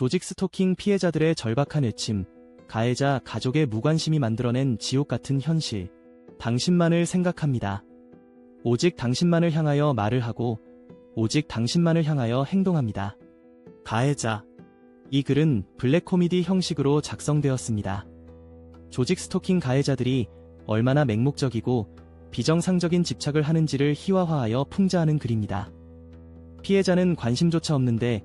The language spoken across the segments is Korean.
조직 스토킹 피해자들의 절박한 외침, 가해자 가족의 무관심이 만들어낸 지옥 같은 현실. 당신만을 생각합니다. 오직 당신만을 향하여 말을 하고, 오직 당신만을 향하여 행동합니다. 가해자. 이 글은 블랙 코미디 형식으로 작성되었습니다. 조직 스토킹 가해자들이 얼마나 맹목적이고 비정상적인 집착을 하는지를 희화화하여 풍자하는 글입니다. 피해자는 관심조차 없는데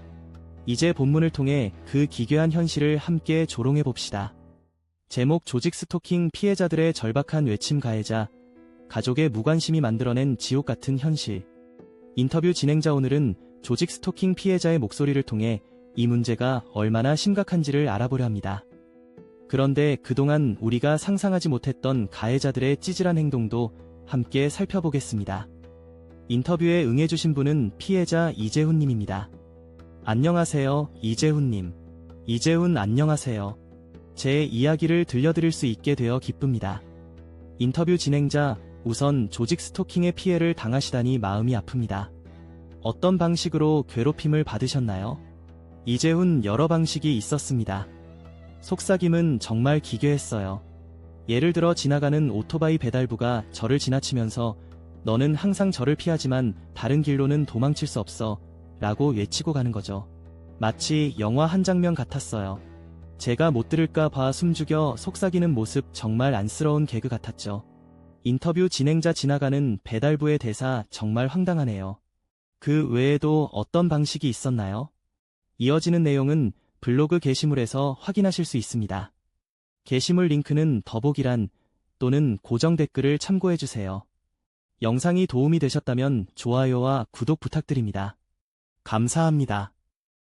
이제 본문을 통해 그 기괴한 현실을 함께 조롱해 봅시다. 제목 조직 스토킹 피해자들의 절박한 외침 가해자, 가족의 무관심이 만들어낸 지옥 같은 현실. 인터뷰 진행자 오늘은 조직 스토킹 피해자의 목소리를 통해 이 문제가 얼마나 심각한지를 알아보려 합니다. 그런데 그동안 우리가 상상하지 못했던 가해자들의 찌질한 행동도 함께 살펴보겠습니다. 인터뷰에 응해주신 분은 피해자 이재훈님입니다. 안녕하세요, 이재훈님. 이재훈 안녕하세요. 제 이야기를 들려드릴 수 있게 되어 기쁩니다. 인터뷰 진행자, 우선 조직 스토킹의 피해를 당하시다니 마음이 아픕니다. 어떤 방식으로 괴롭힘을 받으셨나요? 이재훈 여러 방식이 있었습니다. 속삭임은 정말 기괴했어요. 예를 들어 지나가는 오토바이 배달부가 저를 지나치면서 너는 항상 저를 피하지만 다른 길로는 도망칠 수 없어 라고 외치고 가는 거죠. 마치 영화 한 장면 같았어요. 제가 못 들을까 봐 숨죽여 속삭이는 모습 정말 안쓰러운 개그 같았죠. 인터뷰 진행자 지나가는 배달부의 대사 정말 황당하네요. 그 외에도 어떤 방식이 있었나요? 이어지는 내용은 블로그 게시물에서 확인하실 수 있습니다. 게시물 링크는 더보기란 또는 고정 댓글을 참고해주세요. 영상이 도움이 되셨다면 좋아요와 구독 부탁드립니다. 감사합니다.